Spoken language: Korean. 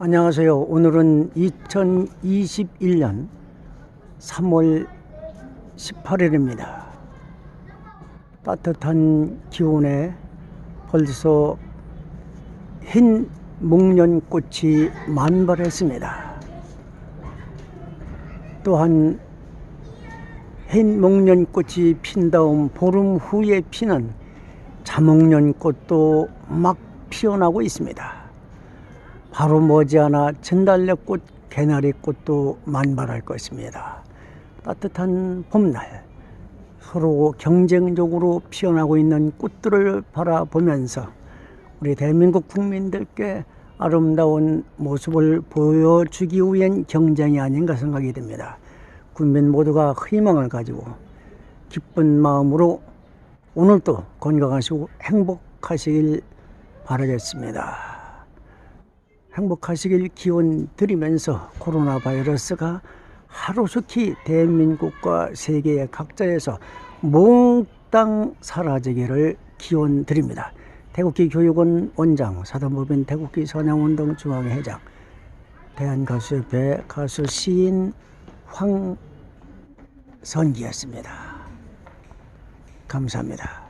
안녕하세요. 오늘은 2021년 3월 18일입니다. 따뜻한 기온에 벌써 흰 목련꽃이 만발했습니다. 또한 흰 목련꽃이 핀 다음 보름 후에 피는 자목련꽃도 막 피어나고 있습니다. 바로 머지않아 진달래꽃, 개나리꽃도 만발할 것입니다. 따뜻한 봄날 서로 경쟁적으로 피어나고 있는 꽃들을 바라보면서 우리 대한민국 국민들께 아름다운 모습을 보여주기 위한 경쟁이 아닌가 생각이 듭니다. 국민 모두가 희망을 가지고 기쁜 마음으로 오늘도 건강하시고 행복하시길 바라겠습니다. 행복하시길 기원 드리면서 코로나 바이러스가 하루속히 대한민국과 세계의 각자에서 몽땅 사라지기를 기원 드립니다. 태국기 교육원 원장, 사단법인 태국기 선양운동 중앙회장, 대한가수협회 가수 시인 황선기였습니다. 감사합니다.